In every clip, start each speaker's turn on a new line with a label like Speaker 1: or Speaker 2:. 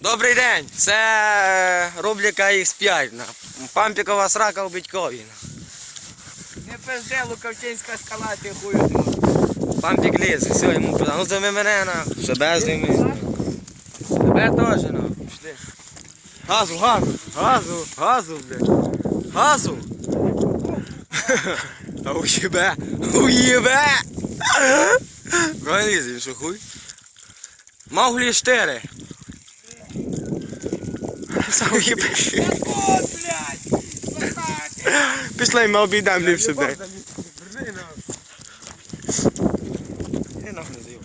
Speaker 1: Добрий день, це е, рубрика X5. на. Пампікова срака у Бідьковіна.
Speaker 2: Не пизде, Лукавчинська скала, ти хую.
Speaker 1: Пампік лізе, все, йому пизда. Ну займи мене на. Себе займи. Тебе теж на. Пішли. Газу, газу, газу, газу, блядь. Газу. Та уїбе, уїбе. Проліз, він що хуй. Мауглі 4. Уїбе.
Speaker 2: О, блядь!
Speaker 1: Пішли, ми обійдемо нахуй не даю.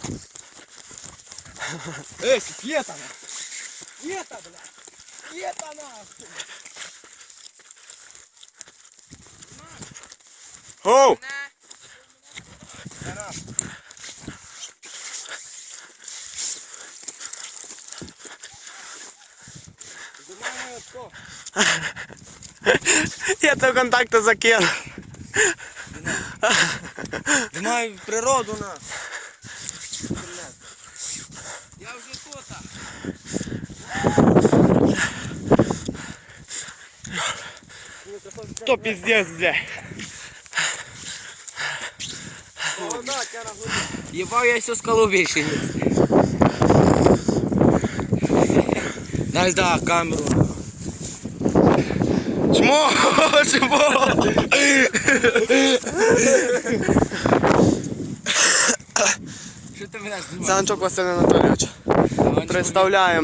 Speaker 2: Ей, п'єта, на! П'єта, блядь! П'єта, нахуй!
Speaker 1: Оу! Я то контакти закинув. Знімай природу на.
Speaker 2: Я вже тут. а.
Speaker 1: То пиздец, бля.
Speaker 2: Єбав я всю скалу більше їсти.
Speaker 1: Дай да, камеру. Чмо! Чмо!
Speaker 2: Що ти мене знімаєш?
Speaker 1: Санчок Василь Анатолійович. Представляємо.